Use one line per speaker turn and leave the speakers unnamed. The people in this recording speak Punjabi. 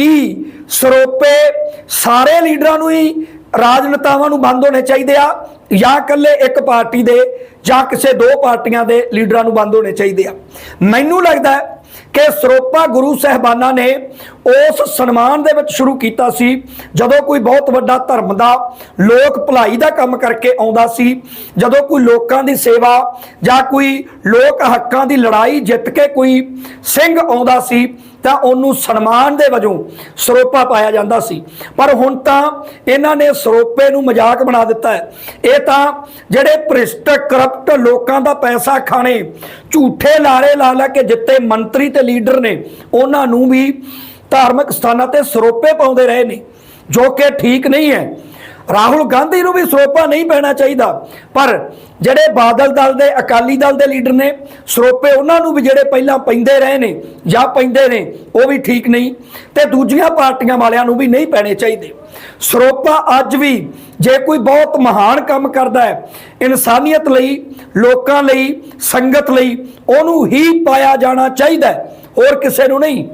ਕੀ ਸਰੋਪੇ ਸਾਰੇ ਲੀਡਰਾਂ ਨੂੰ ਹੀ ਰਾਜਨੇਤਾਵਾਂ ਨੂੰ ਬੰਦ ਹੋਣੇ ਚਾਹੀਦੇ ਆ ਜਾਂ ਇਕੱਲੇ ਇੱਕ ਪਾਰਟੀ ਦੇ ਜਾਂ ਕਿਸੇ ਦੋ ਪਾਰਟੀਆਂ ਦੇ ਲੀਡਰਾਂ ਨੂੰ ਬੰਦ ਹੋਣੇ ਚਾਹੀਦੇ ਆ? ਮੈਨੂੰ ਲੱਗਦਾ ਹੈ ਕਿ ਸਰੋਪਾ ਗੁਰੂ ਸਹਿਬਾਨਾਂ ਨੇ ਉਸ ਸਨਮਾਨ ਦੇ ਵਿੱਚ ਸ਼ੁਰੂ ਕੀਤਾ ਸੀ, ਜਦੋਂ ਕੋਈ ਬਹੁਤ ਵੱਡਾ ਧਰਮ ਦਾ, ਲੋਕ ਭਲਾਈ ਦਾ ਕੰਮ ਕਰਕੇ ਆਉਂਦਾ ਸੀ, ਜਦੋਂ ਕੋਈ ਲੋਕਾਂ ਦੀ ਸੇਵਾ ਜਾਂ ਕੋਈ ਲੋਕ ਹੱਕਾਂ ਦੀ ਲੜਾਈ ਜਿੱਤ ਕੇ ਕੋਈ ਸਿੰਘ ਆਉਂਦਾ ਸੀ ਤਾਂ ਉਹਨੂੰ ਸਨਮਾਨ ਦੇ ਵਜੋਂ ਸਰੋਪਾ ਪਾਇਆ ਜਾਂਦਾ ਸੀ। ਪਰ ਹੁਣ ਤਾਂ ਇਹਨਾਂ ਨੇ ਸਰੋਪੇ ਨੂੰ ਮਜ਼ਾਕ ਬਣਾ ਦਿੱਤਾ ਹੈ। ਇਹ ਤਾਂ ਜਿਹੜੇ ਭ੍ਰਿਸ਼ਟ, ਕਰਪਟ ਲੋਕਾਂ ਦਾ ਪੈਸਾ ਖਾਣੇ, ਝੂਠੇ ਲਾਰੇ ਲਾ ਲਾ ਕੇ ਜਿੱਤੇ ਮੰਤਰੀ ਤੇ ਲੀਡਰ ਨੇ, ਉਹਨਾਂ ਨੂੰ ਵੀ ਧਾਰਮਿਕ ਸਥਾਨਾਂ ਤੇ ਸਰੋਪੇ ਪਾਉਂਦੇ ਰਹੇ ਨੇ, ਜੋ ਕਿ ਠੀਕ ਨਹੀਂ ਹੈ। ਰਾਹੁਲ ਗਾਂਧੀ ਨੂੰ ਵੀ ਸਰੋਪਾ ਨਹੀਂ ਪੈਣਾ ਚਾਹੀਦਾ। ਪਰ ਜਿਹੜੇ ਬਾਦਲ ਦਲ ਦੇ, ਅਕਾਲੀ ਦਲ ਦੇ ਲੀਡਰ ਨੇ, ਸਰੋਪੇ ਉਹਨਾਂ ਨੂੰ ਵੀ ਜਿਹੜੇ ਪਹਿਲਾਂ ਪੈਂਦੇ ਰਹੇ ਨੇ ਜਾਂ ਪੈਂਦੇ ਨੇ, ਉਹ ਵੀ ਠੀਕ ਨਹੀਂ। ਤੇ ਦੂਜੀਆਂ ਪਾਰਟੀਆਂ ਵਾਲਿਆਂ ਨੂੰ ਵੀ ਨਹੀਂ ਪੈਣੇ ਚਾਹੀਦੇ। ਸਰੋਪਾ ਅੱਜ ਵੀ ਜੇ ਕੋਈ ਬਹੁਤ ਮਹਾਨ ਕੰਮ ਕਰਦਾ ਹੈ, ਇਨਸਾਨੀਅਤ ਲਈ, ਲੋਕਾਂ ਲਈ, ਸੰਗਤ ਲਈ, ਉਹਨੂੰ ਹੀ ਪਾਇਆ ਜਾਣਾ ਚਾਹੀਦਾ ਹੋਰ ਕਿਸੇ ਨੂੰ ਨਹੀਂ।